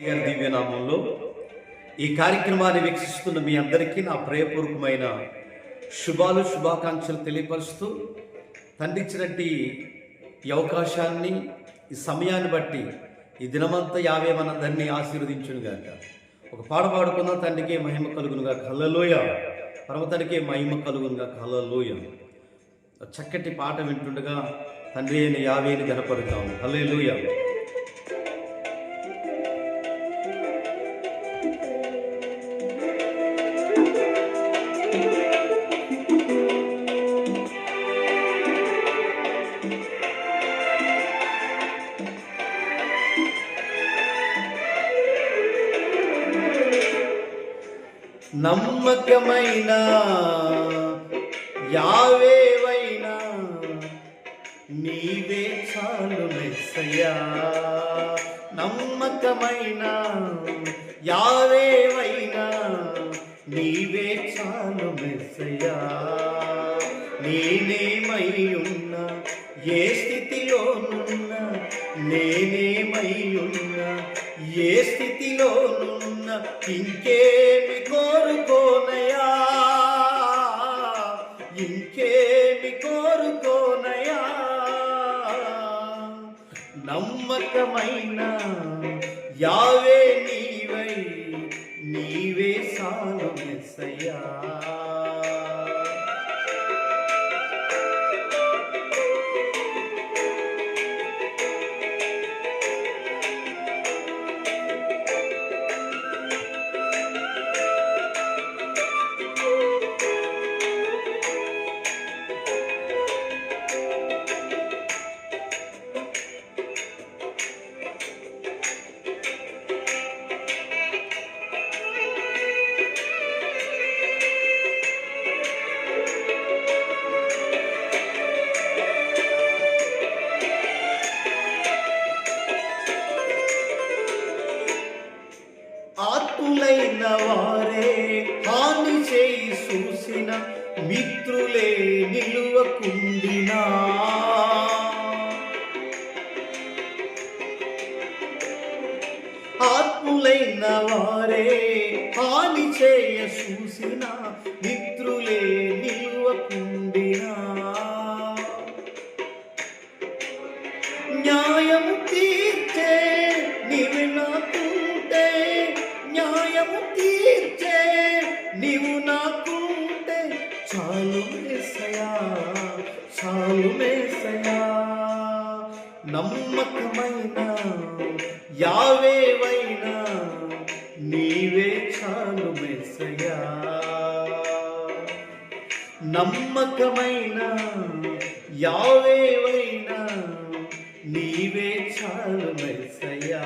గారి దివ్యనామంలో ఈ కార్యక్రమాన్ని వీక్షిస్తున్న మీ అందరికీ నా ప్రేయపూర్వకమైన శుభాలు శుభాకాంక్షలు తెలియపరుస్తూ తండ్రి ఈ అవకాశాన్ని ఈ సమయాన్ని బట్టి ఈ దినమంతా యావే మనందరినీ ఆశీర్వదించును గాక. ఒక పాట పాడుకుందాం తండ్రికే మహిమ కలుగునుగా కళ్ళలోయ పర్వతానికే మహిమ కలుగునుగా కళ్ళలోయ చక్కటి పాట వింటుండగా తండ్రి అయిన యావేని గనపరుతాము హల్లెలూయా. నమ్మకమైన యావేవైనా నీవే చాలు మెస్సయ్యా. నమ్మకమైన యావేవైనా నీవే చాలు మెస్సయ్యా. నేనేమై ఉన్నా ఏ స్థితిలోనున్నా నేనేమై ఉన్నా ఏ స్థితిలోనున్నా ఇంకేమి కోరుకోనయా? ఇంకేమి కోరుకోనయా? నమ్మకమైన యావే నీవై మిత్రులే నిలువకుండినా నమ్మకమైన యావేవైనా నీవే చాలు మేసయా నమ్మకమైన యావేవైనా నీవే చాలు మెస్సయ్యా.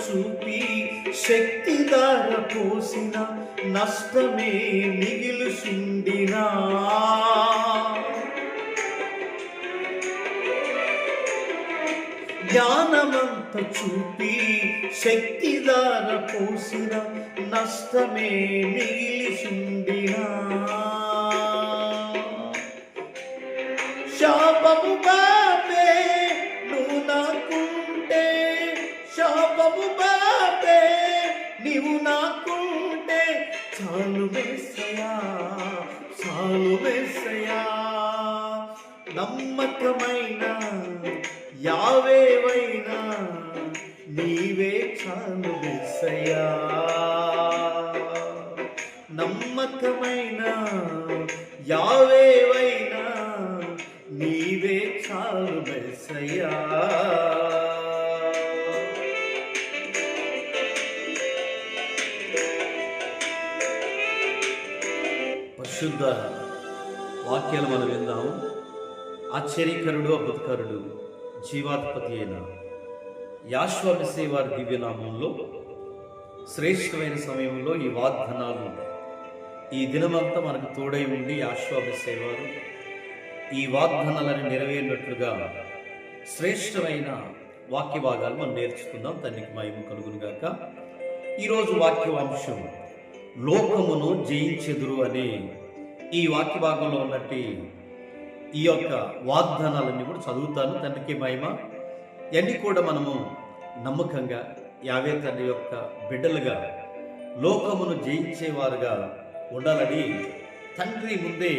చూపి శక్తి ధార పోసిన నష్టమే మిగిలుసుండినా జ్ఞానమంత చూపి శక్తి ధార పోసిన నష్టమే మిగిలిసుండినా శాపముగా శాపము బాబే నీవు నాకుంటే చాలు మెస్సయా చాలు మెస్సయా నమ్మకమైన యావేవైనా నీవే చాలు మెస్సయా నమ్మకమైన యావేవైనా నీవే చాలు మెస్సయ్యా పరిశుద్ధ వాక్యాలు మనం విందాము. ఆశ్చర్యకరుడు అద్భుతకరుడు జీవాధిపతి అయిన యాశ్వమిసే వారి దివ్యనామంలో శ్రేష్టమైన సమయంలో ఈ వాగ్దనాలు ఈ దినమంతా మనకు తోడై ఉండి ఆశ్వామిసేవారు ఈ వాగ్దనాలను నెరవేరినట్లుగా శ్రేష్టమైన వాక్య భాగాలు మనం నేర్చుకుందాం. తనకి మహిమ కలుగును గాక. ఈరోజు వాక్యవాంశం లోకమును జయించెదురు అనే ఈ వాక్య భాగంలో ఉన్నట్టు ఈ యొక్క వాగ్దానాలన్నీ కూడా చదువుతాను. తండ్రికి మహిమ. ఇవన్నీ కూడా మనము నమ్మకంగా యావే తండ్రి యొక్క బిడ్డలుగా లోకమును జయించేవారుగా ఉండాలని తండ్రి ముందే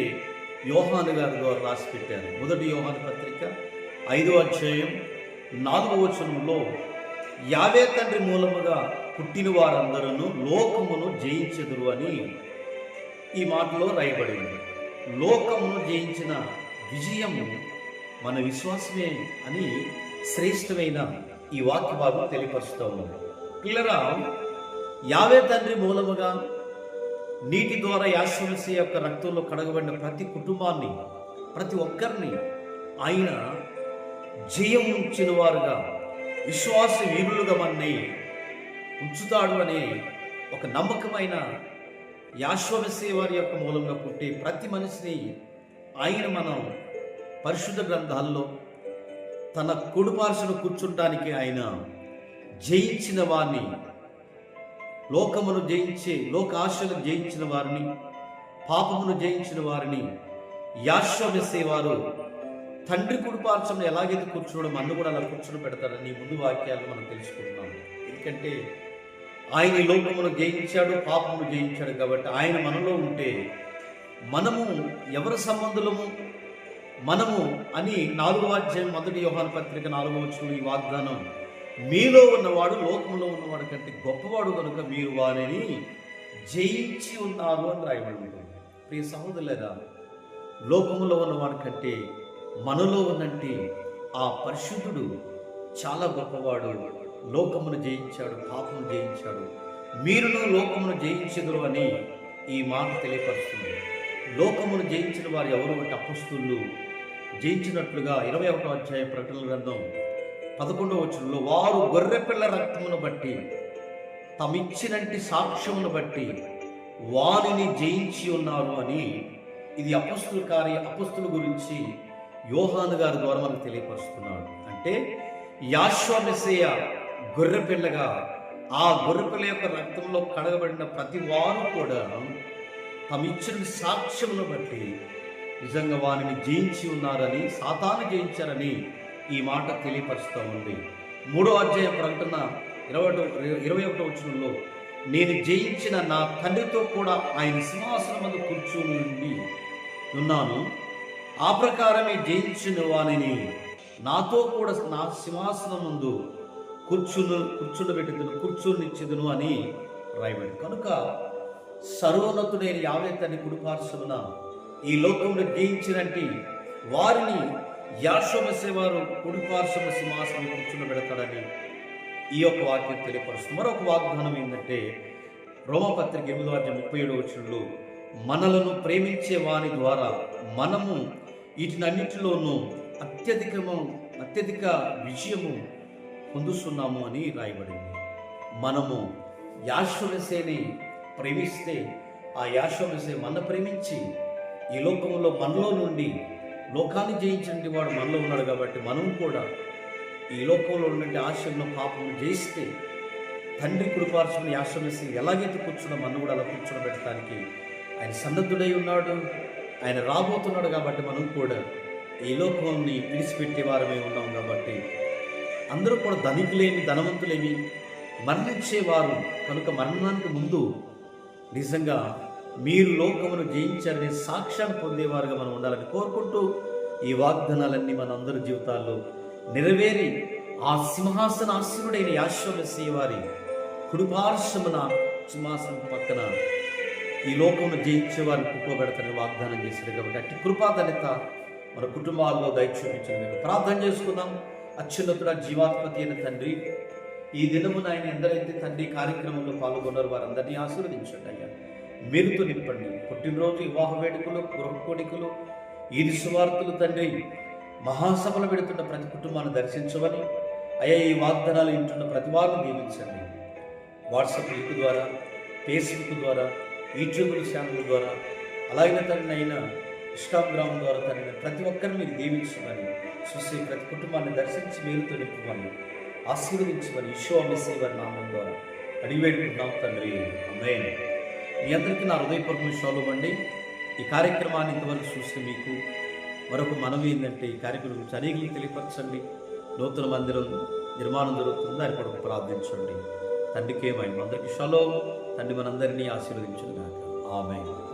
యోహాను గారి ద్వారా రాసి పెట్టారు మొదటి యోహాను పత్రిక ఐదో అధ్యాయం నాలుగో వచనంలో యావే తండ్రి మూలముగా పుట్టిన వారందరూ లోకమును జయించెదురు అని ఈ మాటలో రాయబడింది. లోకమును జయించిన విజయము మన విశ్వాసమే అని శ్రేష్టమైన ఈ వాక్య భాగం తెలియపరుస్తూ ఉన్నది పిల్లరా యావే తండ్రి మూలముగా నీటి ద్వారా యాశ్వసి యొక్క రక్తంలో కడగబడిన ప్రతి కుటుంబాన్ని ప్రతి ఒక్కరిని ఆయన జయం ఉంచిన వారుగా విశ్వాస వీరులుగా మన్ని ఉంచుతాడు అనే ఒక నమ్మకమైన యాశ్వసి వారి యొక్క మూలంగా పుట్టే ప్రతి మనిషిని ఆయన మనం పరిశుద్ధ గ్రంథాల్లో తన కుడిపార్శ్వను కూర్చుంటానికి ఆయన జయించిన వారిని లోకమును జయించే లోక ఆశలను జయించిన వారిని పాపమును జయించిన వారిని యాశ్వసేవారు తండ్రి కుడిపార్చను ఎలాగైతే కూర్చోవడం అన్ను కూడా అలా కూర్చొని పెడతాడని ముందు వాక్యాలు మనం తెలుసుకుంటున్నాం ఎందుకంటే ఆయన లోకమును జయించాడు పాపమును జయించాడు కాబట్టి ఆయన మనలో ఉంటే మనము ఎవరి సంబంధులము? మనము అని నాలుగవ అధ్యాయం మొదటి యోహాన పత్రిక నాలుగవ వచ్చిన ఈ వాగ్దానం. మీలో ఉన్నవాడు లోకంలో ఉన్నవాడు కంటే గొప్పవాడు కనుక మీరు వారిని జయించి ఉన్నారు అని రాయబడి ఉంటుంది. ప్రియ సహోదరులేదా లోకములో ఉన్నవాడి కంటే మనలో ఉన్నట్టు ఆ పరిశుద్ధుడు చాలా గొప్పవాడు. లోకమును జయించాడు పాపమును జయించాడు. మీరును లోకమును జయించదురు అని ఈ మాట తెలియపరుస్తుంది. లోకమును జయించిన వారు ఎవరు అంటే అపస్తులు జయించినట్లుగా ఇరవై ఒకటో అధ్యాయ ప్రకటన గ్రంథం పదకొండవ వచనంలో వారు గొర్రెపిల్ల రక్తమును బట్టి తమిచ్చినంటి సాక్ష్యమును బట్టి వారిని జయించి ఉన్నారు అని ఇది అపస్తుల కార్య అపస్తుల గురించి యోహాను గారి ద్వారా మనకు తెలియపరుస్తున్నాడు. అంటే యాశ్వమెసయ గొర్రెపిల్లగా ఆ గొర్రెపిల్ల యొక్క రక్తంలో కడగబడిన ప్రతి వారు కూడా తమిచ్చిన సాక్ష్యమును బట్టి నిజంగా వారిని జయించి ఉన్నారని సాతాను జయించారని ఈ మాట తెలియపరుస్తూ ఉంది. మూడో అధ్యాయ ప్రకటన ఇరవై ఇరవై ఒకటో వచనంలో నేను జయించిన నా తండ్రితో కూడా ఆయన సింహాసనం మీద కూర్చుని ఉన్నాను. ఆ ప్రకారమే జయించిన వానిని నాతో కూడా నా సింహాసనం ముందు కూర్చును కూర్చుండబెట్టుదును కూర్చునిచ్చేదును అని రాయబడి కనుక సర్వోన్నతుడైన యావే తన కుడిపార్శ్వమున ఈ లోకంలో జయించినట్టి వారిని యాశ్వమసే వారు కుడిపార్శ్వ సింహాసనం కూర్చుండబెడతాడని ఈ యొక్క వాక్యం తెలియపరుస్తుంది. మరొక వాగ్దానం ఏంటంటే రోమపత్రిక ఎనిమిది ముప్పై ఏడు వచ్చినట్లు మనలను ప్రేమించే వారి ద్వారా మనము వీటినన్నిటిలోనూ అత్యధికము అత్యధిక విజయము పొందుస్తున్నాము అని రాయబడింది. మనము యాశ్వరసేని ప్రేమిస్తే ఆ యాశ్వరసే మన ప్రేమించి ఈ లోకంలో మనలో నుండి లోకాన్ని జయించిన వాడు మనలో ఉన్నాడు కాబట్టి మనం కూడా ఈ లోకంలో ఉన్నటువంటి ఆశలను పాపం జయిస్తే తండ్రి కుడిపార్శ్వని ఆశ్రమేసి ఎలాగైతే కూర్చున్నా మనం కూడా అలా కూర్చోబెట్టడానికి ఆయన సన్నద్ధుడై ఉన్నాడు. ఆయన రాబోతున్నాడు కాబట్టి మనం కూడా ఈ లోకాన్ని విడిచిపెట్టే వారమే ఉన్నాం కాబట్టి అందరూ కూడా ధనికులేమి ధనవంతులేమి. మరణించేవారు కనుక మరణానికి ముందు నిజంగా మీరు లోకమును జయించారనే సాక్ష్యాన్ని పొందేవారుగా మనం ఉండాలని కోరుకుంటూ ఈ వాగ్దానాలన్నీ మన అందరి జీవితాల్లో నెరవేరి ఆ సింహాసన ఆశీనుడైన యాశ్వరసీ వారి కుడిపార్శ్వమున సింహాసనం పక్కన ఈ లోకమును జయించే వారిని కూకోబెడతానని వాగ్దానం చేశాడు కాబట్టి అట్టి కృపాదనిత మన కుటుంబాల్లో దయచూపించిన ప్రార్థన చేసుకుందాం. అత్యున్నతుడ జీవాత్మతి అయిన తండ్రి. ఈ దినమున ఆయన ఎందరైతే తండ్రి కార్యక్రమంలో పాల్గొన్నారో వారందరినీ ఆశీర్వదించండి అయ్యా. మీరుతో నింపండి. పుట్టినరోజు వివాహ వేడుకలు గృహకోడికలు ఈది సువార్తలు తండ్రి. మహాసభలు పెడుతున్న ప్రతి కుటుంబాన్ని దర్శించమని అయ్యా ఈ వాగ్దానాలు ఇంటున్న ప్రతి వారిని నియమించండి. వాట్సాప్ లింక్ ద్వారా ఫేస్బుక్ ద్వారా యూట్యూబ్ ఛానల్ ద్వారా అలాగే తండ్రి అయిన ఇన్స్టాగ్రామ్ ద్వారా తండ్రి ప్రతి ఒక్కరిని మీరు దీవించమని చూసి ప్రతి కుటుంబాన్ని దర్శించి మేలుతో నింపమని ఆశీర్వదించమని ఈశో మెస్సీ వారి నామం ద్వారా అడిగి తండ్రి. అమ్మాయి మీ అందరికీ నా హృదయపూర్వక విషయాలు అండి. ఈ కార్యక్రమాన్ని ఇంతవరకు చూస్తే మీకు మరొక మనవి ఏంటంటే ఈ కార్యక్రమం గురించి అనేకలు తెలియపరచండి. నూతన మందిరం నిర్మాణం జరుగుతుంది. దాని కొరకు ప్రార్థించండి. తండ్రికి ఏమైంది అందరికీ షలో. తండ్రి మనందరినీ ఆశీర్వదించును ఆమె